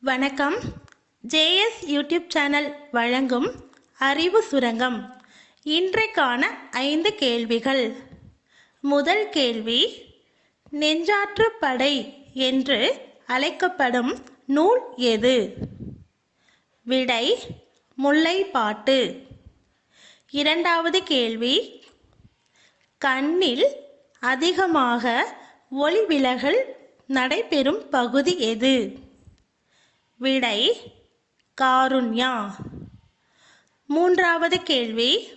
வணக்கம். JS YouTube channel வழங்கும் அறிவு சுரங்கம். இன்றைக்கான ஐந்து கேள்விகள். முதல் கேள்வி நெஞ்சாற்று படை என்று அழைக்கப்படும் நூல் எது? விடை முல்லைப்பாட்டு. இரண்டாவது கேள்வி கண்ணில் அதிகமாக ஒளி விலகல் நடைபெறும் பகுதி எது? விடை காருண்யா. மூன்றாவது கேள்வி.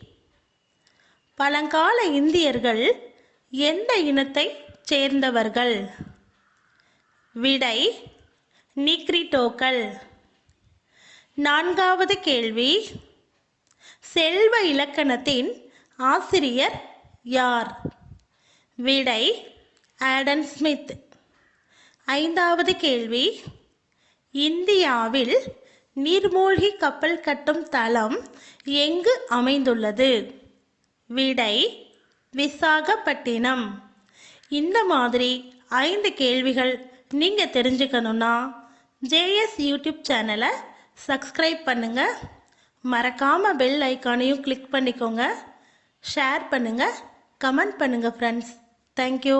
பழங்கால இந்தியர்கள் எந்த இனத்தை சேர்ந்தவர்கள்? விடை நீக்ரிட்டோக்கள் நான்காவது கேள்வி. செல்வ இலக்கணத்தின் ஆசிரியர் யார்? விடை ஆடன் ஸ்மித். ஐந்தாவது கேள்வி. இந்தியாவில் நீர்மூழ்கி கப்பல் கட்டும் தளம் எங்கு அமைந்துள்ளது? விடை விசாகப்பட்டினம். இந்த மாதிரி ஐந்து கேள்விகள் நீங்கள் தெரிஞ்சுக்கணுன்னா ஜேஎஸ் யூடியூப் சேனலை சப்ஸ்கிரைப் பண்ணுங்கள் மறக்காமல் பெல் ஐக்கானையும் கிளிக் பண்ணிக்கோங்க. ஷேர் பண்ணுங்கள் கமெண்ட் பண்ணுங்கள் ஃப்ரெண்ட்ஸ். தேங்க்யூ.